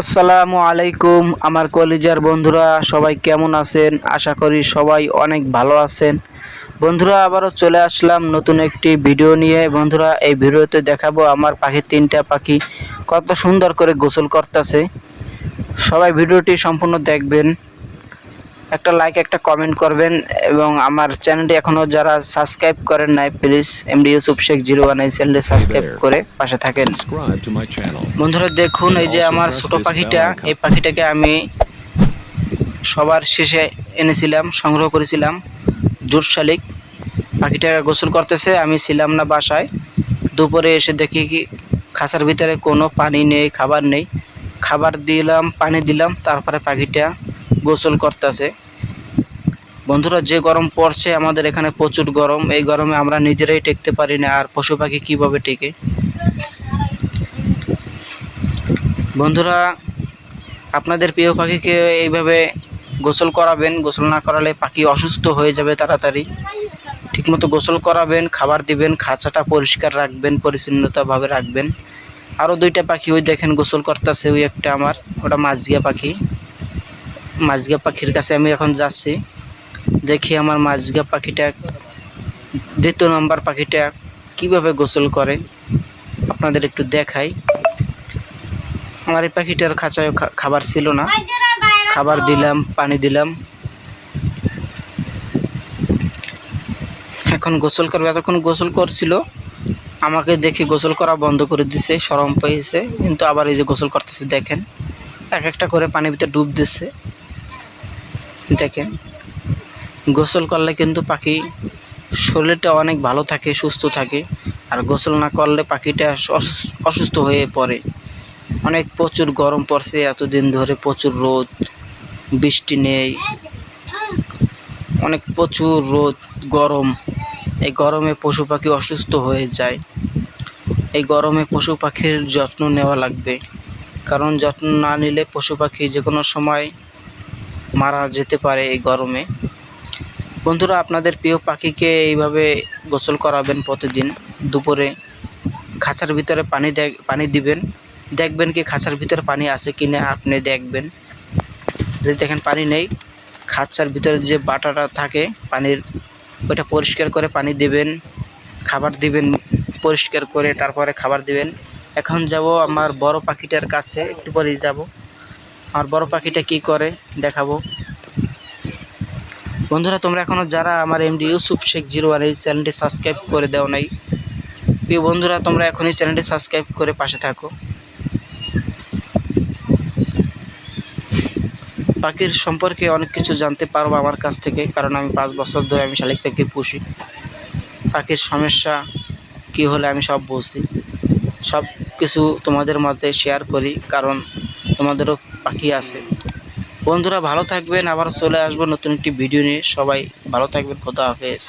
আসসালামু আলাইকুম, আমার কলিজার বন্ধুরা, সবাই কেমন আছেন? আশা করি সবাই অনেক ভালো আছেন। বন্ধুরা, আবারও চলে আসলাম নতুন একটি ভিডিও নিয়ে। বন্ধুরা, এই ভিডিওতে দেখাবো আমার পাখির তিনটা পাখি কত সুন্দর করে গোসল করতেছে। সবাই ভিডিওটি সম্পূর্ণ দেখবেন। একটা লাইক একটা কমেন্ট করবেন এবং আমার চ্যানেলটি এখনও যারা সাবস্ক্রাইব করেন নাই please MD Yusuf Sheikh zero one এই চ্যানেলটি সাবস্ক্রাইব করে পাশে থাকেন. বন্ধুরা দেখুন এই যে আমার ছোট পাখিটা এই পাখিটাকে আমি সবার শেষে এনেছিলাম সংগ্রহ করেছিলাম। জোর শালিক পাখিটা গোসল করতেছে আমি ছিলাম না বাসায়। দুপুরে এসে দেখি কি খাঁচার ভিতরে কোনো পানি নেই খাবার নেই। খাবার দিলাম পানি দিলাম তারপরে পাখিটা গোসল করতেছে। বন্ধুরা, যে গরম পড়ছে, আমাদের এখানে প্রচুর গরম। এই গরমে আমরা নিজেরাই টেকতে পারি না, আর পশু পাখি কীভাবে টেকে? বন্ধুরা, আপনাদের প্রিয় পাখিকে এইভাবে গোসল করাবেন। গোসল না করালে পাখি অসুস্থ হয়ে যাবে তাড়াতাড়ি। ঠিকমতো গোসল করাবেন, খাবার দিবেন, খাঁচাটা পরিষ্কার রাখবেন, পরিচ্ছন্নতাভাবে রাখবেন। আরও দুইটা পাখি ওই দেখেন গোসল করতেছে, ওই একটা আমার, ওটা মাছদিয়া পাখি। মাছগা পাখির কাছে আমি এখন যাচ্ছি। দেখি আমার মাছগা পাখিটা, দ্বিতীয় নম্বর পাখিটা কীভাবে গোসল করে, আপনাদের একটু দেখাই। আমার এই পাখিটার খাঁচায় খাবার ছিল না। খাবার দিলাম, পানি দিলাম। এখন গোসল করবে, এতক্ষণ গোসল করছিল। আমাকে দেখে গোসল করা বন্ধ করে দিছে, সরম পেয়েছে। কিন্তু আবার এই যে গোসল করতেছে, দেখেন। এক একটা করে পানির ভিতরে ডুব দিচ্ছে দেখেন, গোসল করলে কিন্তু পাখি শরীরটা অনেক ভালো থাকে, সুস্থ থাকে। আর গোসল না করলে পাখিটা অসুস- অসুস্থ হয়ে পড়ে। অনেক প্রচুর গরম পড়ছে, এতদিন ধরে প্রচুর রোদ, বৃষ্টি নেই। অনেক প্রচুর রোদ, গরম। এই গরমে পশু পাখি অসুস্থ হয়ে যায়। এই গরমে পশু পাখির যত্ন নেওয়া লাগবে। কারণ যত্ন না নিলে পশু পাখি যে কোনো সময় মারা যেতে পারে এই গরমে। বন্ধুরা, আপনাদের প্রিয় পাখিকে এইভাবে গোসল করাবেন প্রতিদিন। দুপুরে খাঁচার ভিতরে পানি পানি দিবেন। দেখবেন কি খাঁচার ভিতরে পানি আছে কি না আপনি দেখবেন। যদি দেখেন পানি নেই, খাঁচার ভিতরে যে বাটাটা থাকে পানির, ওইটা পরিষ্কার করে পানি দিবেন। খাবার দিবেন পরিষ্কার করে, তারপরে খাবার দিবেন। এখন যাব আমার বড় পাখিটার কাছে, একটু পরেই যাব। আমার বড় পাখিটা কি করে দেখাবো? বন্ধুরা, তোমরা এখনও যারা আমার MD Yusuf Sheikh zero one এই চ্যানেলটি সাবস্ক্রাইব করে দাও নাই, প্রিয় বন্ধুরা, তোমরা এখনই চ্যানেলটি সাবস্ক্রাইব করে পাশে থাকো। পাখির সম্পর্কে অনেক কিছু জানতে পারব আমার কাছ থেকে, কারণ আমি পাঁচ বছর ধরে আমি শালিক পাখি পুষি। পাখির সমস্যা কী হলে আমি সব বুঝি। সব কিছু তোমাদের মাঝে শেয়ার করি, কারণ তোমাদেরও পাখি আছে। বন্ধুরা ভালো থাকবেন আবার চলে আসব নতুন একটি ভিডিও নিয়ে। সবাই ভালো থাকবেন, খোদা হাফেজ।